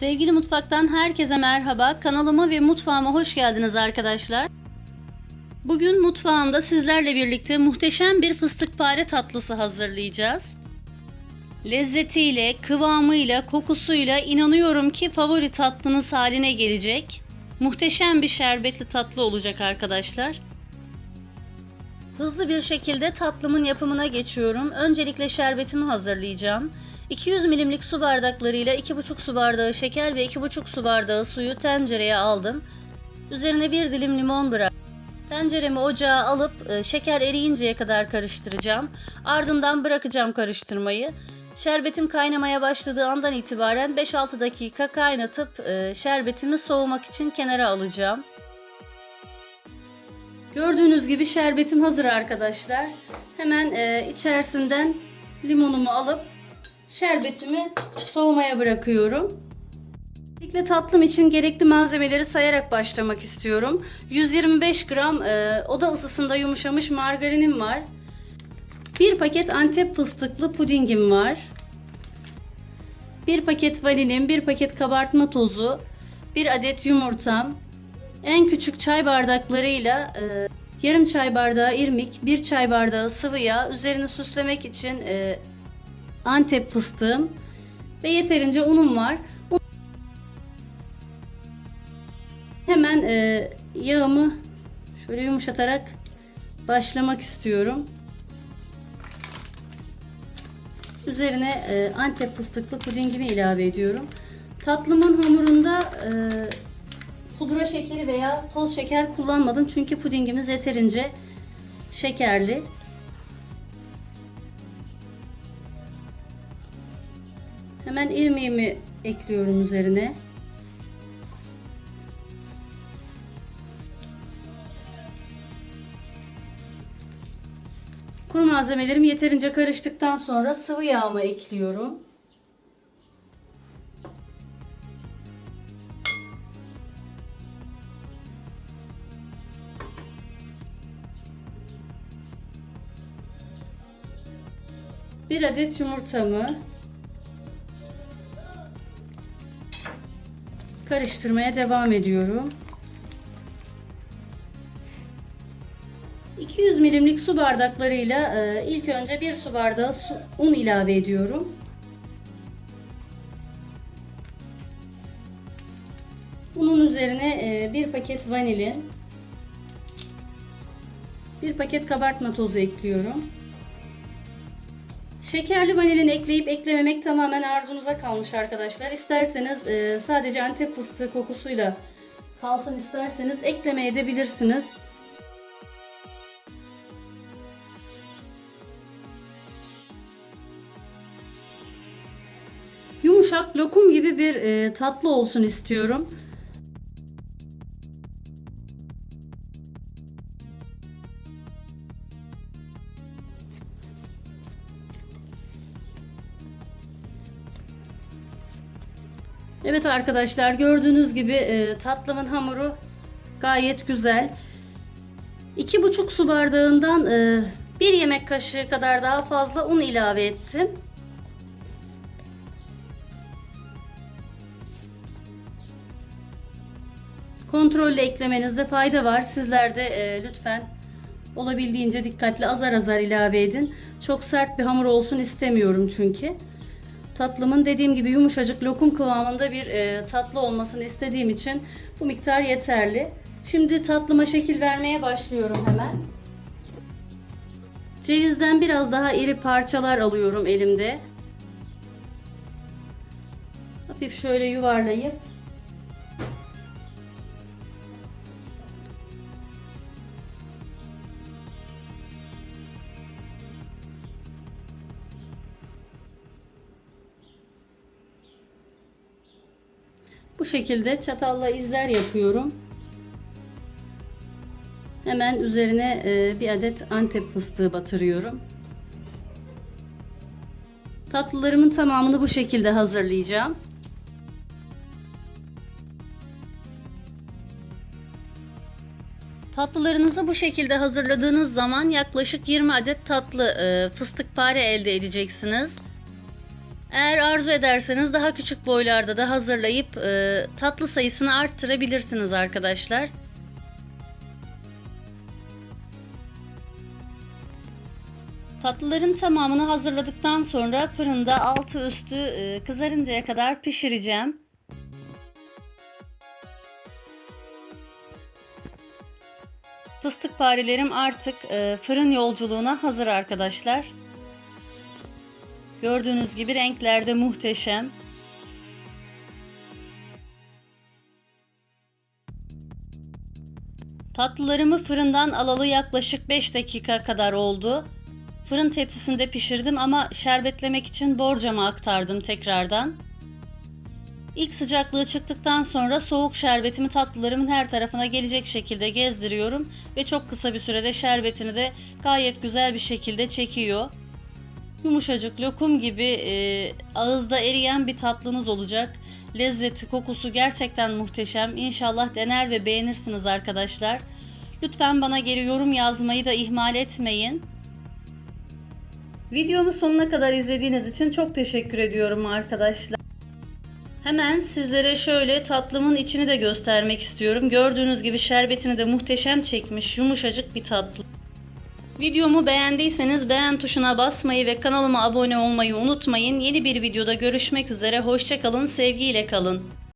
Sevgili mutfaktan herkese merhaba. Kanalıma ve mutfağıma hoş geldiniz arkadaşlar. Bugün mutfağımda sizlerle birlikte muhteşem bir fıstıkpare tatlısı hazırlayacağız. Lezzetiyle, kıvamıyla, kokusuyla inanıyorum ki favori tatlınız haline gelecek. Muhteşem bir şerbetli tatlı olacak arkadaşlar. Hızlı bir şekilde tatlımın yapımına geçiyorum. Öncelikle şerbetimi hazırlayacağım. 200 milimlik su bardaklarıyla 2,5 su bardağı şeker ve 2,5 su bardağı suyu tencereye aldım. Üzerine bir dilim limon bırak. Tenceremi ocağa alıp e, şeker eriyinceye kadar karıştıracağım. Ardından bırakacağım karıştırmayı. Şerbetim kaynamaya başladığı andan itibaren 5-6 dakika kaynatıp e, şerbetimi soğumak için kenara alacağım. Gördüğünüz gibi şerbetim hazır arkadaşlar. Hemen e, içerisinden limonumu alıp şerbetimi soğumaya bırakıyorum. İlk tatlım için gerekli malzemeleri sayarak başlamak istiyorum. 125 gram e, oda ısısında yumuşamış margarinim var. 1 paket antep fıstıklı pudingim var. 1 paket vanilim, 1 paket kabartma tozu, 1 adet yumurtam, en küçük çay bardaklarıyla e, yarım çay bardağı irmik, 1 çay bardağı sıvı yağ, üzerini süslemek için e, antep fıstığım ve yeterince unum var. Hemen e, yağımı şöyle yumuşatarak başlamak istiyorum. Üzerine e, antep fıstıklı pudingimi ilave ediyorum. Tatlımın hamurunda e, pudra şekeri veya toz şeker kullanmadım çünkü pudingimiz yeterince şekerli. Hemen irmiğimi ekliyorum üzerine. Kuru malzemelerim yeterince karıştıktan sonra sıvı yağımı ekliyorum. Bir adet yumurtamı karıştırmaya devam ediyorum. 200 milimlik su bardaklarıyla e, ilk önce bir su bardağı su, un ilave ediyorum. Unun üzerine e, bir paket vanilin, bir paket kabartma tozu ekliyorum. Şekerli vanilin ekleyip eklememek tamamen arzunuza kalmış arkadaşlar. İsterseniz e, sadece antep fıstığı kokusuyla kalsın isterseniz eklemeye edebilirsiniz. Yumuşak lokum gibi bir e, tatlı olsun istiyorum. Evet arkadaşlar gördüğünüz gibi e, tatlımın hamuru gayet güzel. 2,5 su bardağından e, 1 yemek kaşığı kadar daha fazla un ilave ettim. Kontrollü eklemenizde fayda var. Sizler de e, lütfen olabildiğince dikkatli azar azar ilave edin. Çok sert bir hamur olsun istemiyorum çünkü. Tatlımın dediğim gibi yumuşacık lokum kıvamında bir e, tatlı olmasını istediğim için bu miktar yeterli. Şimdi tatlıma şekil vermeye başlıyorum hemen. Cevizden biraz daha iri parçalar alıyorum elimde. Hafif şöyle yuvarlayıp Bu şekilde çatalla izler yapıyorum. Hemen üzerine e, bir adet antep fıstığı batırıyorum. Tatlılarımın tamamını bu şekilde hazırlayacağım. Tatlılarınızı bu şekilde hazırladığınız zaman yaklaşık 20 adet tatlı e, fıstık pare elde edeceksiniz. Eğer arzu ederseniz daha küçük boylarda da hazırlayıp e, tatlı sayısını arttırabilirsiniz arkadaşlar. Tatlıların tamamını hazırladıktan sonra fırında altı üstü e, kızarıncaya kadar pişireceğim. Fıstık farelerim artık e, fırın yolculuğuna hazır arkadaşlar. Gördüğünüz gibi renklerde muhteşem. Tatlılarımı fırından alalı yaklaşık 5 dakika kadar oldu. Fırın tepsisinde pişirdim ama şerbetlemek için borcama aktardım tekrardan. İlk sıcaklığı çıktıktan sonra soğuk şerbetimi tatlılarımın her tarafına gelecek şekilde gezdiriyorum ve çok kısa bir sürede şerbetini de gayet güzel bir şekilde çekiyor. Yumuşacık lokum gibi e, ağızda eriyen bir tatlınız olacak. Lezzeti, kokusu gerçekten muhteşem. İnşallah dener ve beğenirsiniz arkadaşlar. Lütfen bana geri yorum yazmayı da ihmal etmeyin. Videomu sonuna kadar izlediğiniz için çok teşekkür ediyorum arkadaşlar. Hemen sizlere şöyle tatlımın içini de göstermek istiyorum. Gördüğünüz gibi şerbetini de muhteşem çekmiş, yumuşacık bir tatlı. Videomu beğendiyseniz beğen tuşuna basmayı ve kanalıma abone olmayı unutmayın. Yeni bir videoda görüşmek üzere. Hoşçakalın, sevgiyle kalın.